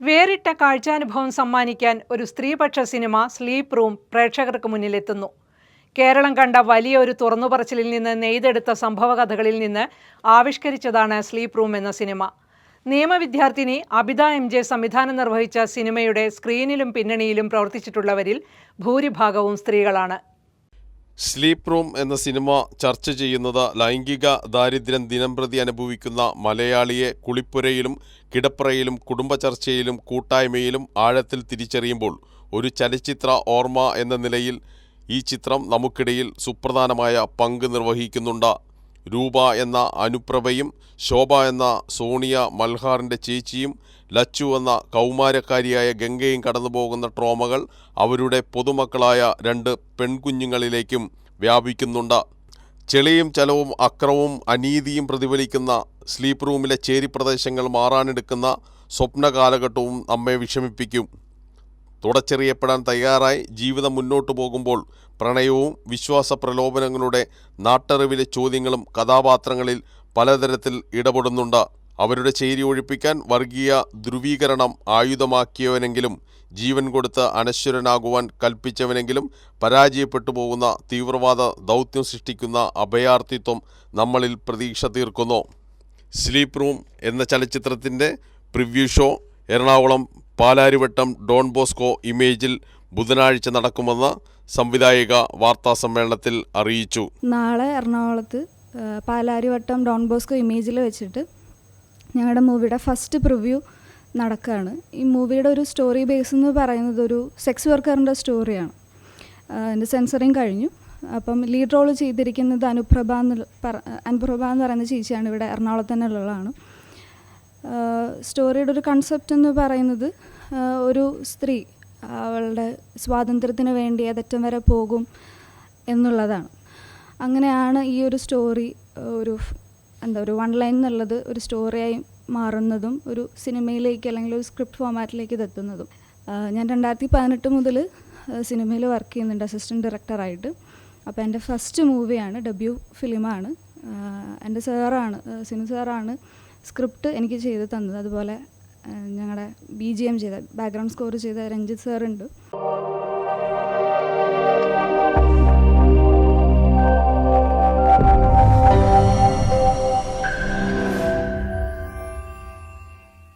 വേറിട്ട കാഴ്ചാനുഭവം സമ്മാനിക്കാൻ ഒരു സ്ത്രീപക്ഷ സിനിമ സ്ലീപ്പ് റൂം പ്രേക്ഷകർക്ക് മുന്നിലെത്തുന്നു. കേരളം കണ്ട വലിയ ഒരു തുറന്നുപറച്ചിലിൽ നിന്ന് നെയ്തെടുത്ത സംഭവകഥകളിൽ നിന്ന് ആവിഷ്കരിച്ചതാണ് സ്ലീപ്പ് റൂം എന്ന സിനിമ. നിയമവിദ്യാർത്ഥിനി അബിത എം ജെ സംവിധാനം നിർവഹിച്ച സിനിമയുടെ സ്ക്രീനിലും പിന്നണിയിലും പ്രവർത്തിച്ചിട്ടുള്ളവരിൽ ഭൂരിഭാഗവും സ്ത്രീകളാണ്. സ്ലീപ്പ് റൂം എന്ന സിനിമ ചർച്ച ചെയ്യുന്നത് ലൈംഗിക ദാരിദ്ര്യം ദിനംപ്രതി അനുഭവിക്കുന്ന മലയാളിയെ കുളിപ്പുരയിലും കിടപ്പുറയിലും കുടുംബ ചർച്ചയിലും കൂട്ടായ്മയിലും ആഴത്തിൽ തിരിച്ചറിയുമ്പോൾ ഒരു ചലച്ചിത്ര ഓർമ്മ എന്ന നിലയിൽ ഈ ചിത്രം നമുക്കിടയിൽ സുപ്രധാനമായ പങ്ക് നിർവഹിക്കുന്നുണ്ട്. രൂപ എന്ന അനുപ്രഭയും ശോഭ എന്ന സോണിയ മൽഹാറിന്റെ ചേച്ചിയും ലച്ചു എന്ന കൗമാരക്കാരിയായ ഗംഗയും കടന്നുപോകുന്ന ട്രോമകൾ അവരുടെ പൊതുമക്കളായ രണ്ട് പെൺകുഞ്ഞുങ്ങളിലേക്കും വ്യാപിക്കുന്നുണ്ട്. ചെളിയും ചലവും അക്രമവും അനീതിയും പ്രതിഫലിക്കുന്ന സ്ലീപ്പ് റൂമിലെ ചേരി പ്രദേശങ്ങൾ മാറാനെടുക്കുന്ന സ്വപ്ന കാലഘട്ടവും നമ്മെ വിഷമിപ്പിക്കും. തുടച്ചെറിയപ്പെടാൻ തയ്യാറായി ജീവിതം മുന്നോട്ടു പോകുമ്പോൾ പ്രണയവും വിശ്വാസ പ്രലോഭനങ്ങളുടെ നാട്ടറിവിലെ ചോദ്യങ്ങളും കഥാപാത്രങ്ങളിൽ പലതരത്തിൽ ഇടപെടുന്നുണ്ട്. അവരുടെ ചേരി ഒഴിപ്പിക്കാൻ വർഗീയ ധ്രുവീകരണം ആയുധമാക്കിയവനെങ്കിലും ജീവൻ കൊടുത്ത് അനശ്വരനാകുവാൻ കൽപ്പിച്ചവനെങ്കിലും പരാജയപ്പെട്ടു പോകുന്ന തീവ്രവാദ ദൗത്യം സൃഷ്ടിക്കുന്ന അഭയാർത്ഥിത്വം നമ്മളിൽ പ്രതീക്ഷ തീർക്കുന്നു. സ്ലീപ്പ് റൂം എന്ന ചലച്ചിത്രത്തിന്റെ preview show Ernakulam Palarivattam Don Bosco ഇമേജിൽ ബുധനാഴ്ച നടക്കുമെന്ന് സംവിധായിക വാർത്താ സമ്മേളനത്തിൽ അറിയിച്ചു. നാളെ എറണാകുളത്ത് പാലാരിവട്ടം ഡോൺ ബോസ്കോ ഇമേജിൽ വെച്ചിട്ട് ഞങ്ങളുടെ മൂവിയുടെ ഫസ്റ്റ് പ്രിവ്യൂ നടക്കുകയാണ് ഈ മൂവിയുടെ ഒരു സ്റ്റോറി ബേസ് എന്ന് പറയുന്നത് ഒരു സെക്സ് വർക്കറിന്റെ സ്റ്റോറിയാണ്. അതിന്റെ സെൻസറിങ് കഴിഞ്ഞു. അപ്പം ലീഡ് റോൾ ചെയ്തിരിക്കുന്നത് അനുപ്രഭ എന്ന് അനുപ്രഭ എന്ന് പറയുന്ന ചേച്ചിയാണ് ഇവിടെ എറണാകുളത്ത് തന്നെ ഉള്ളതാണ്. സ്റ്റോറിയുടെ ഒരു കൺസെപ്റ്റ് എന്ന് പറയുന്നത് ഒരു സ്ത്രീ അവളുടെ സ്വാതന്ത്ര്യത്തിന് വേണ്ടി ഏതറ്റം വരെ പോകും എന്നുള്ളതാണ്. അങ്ങനെയാണ് ഈ ഒരു സ്റ്റോറി ഒരു എന്താ ഒരു വൺ ലൈൻ എന്നുള്ളത് ഒരു സ്റ്റോറിയായി മാറുന്നതും ഒരു സിനിമയിലേക്ക് അല്ലെങ്കിൽ ഒരു സ്ക്രിപ്റ്റ് ഫോമാറ്റിലേക്ക് ഇതെത്തുന്നതും ഞാൻ രണ്ടായിരത്തി പതിനെട്ട് മുതൽ സിനിമയിൽ വർക്ക് ചെയ്യുന്നുണ്ട് അസിസ്റ്റന്റ് ഡയറക്ടറായിട്ട് അപ്പോൾ എന്റെ ഫസ്റ്റ് മൂവിയാണ് ഡെബ്യൂ ഫിലിമാണ് എന്റെ സാറാണ് സിനിമ സാറാണ് സ്ക്രിപ്റ്റ് എനിക്ക് ചെയ്ത് തന്നത് അതുപോലെ ഞങ്ങളുടെ ബി ജി എം ചെയ്ത ബാക്ക്ഗ്രൗണ്ട് സ്കോർ ചെയ്ത രഞ്ജിത്ത് സാറുണ്ട്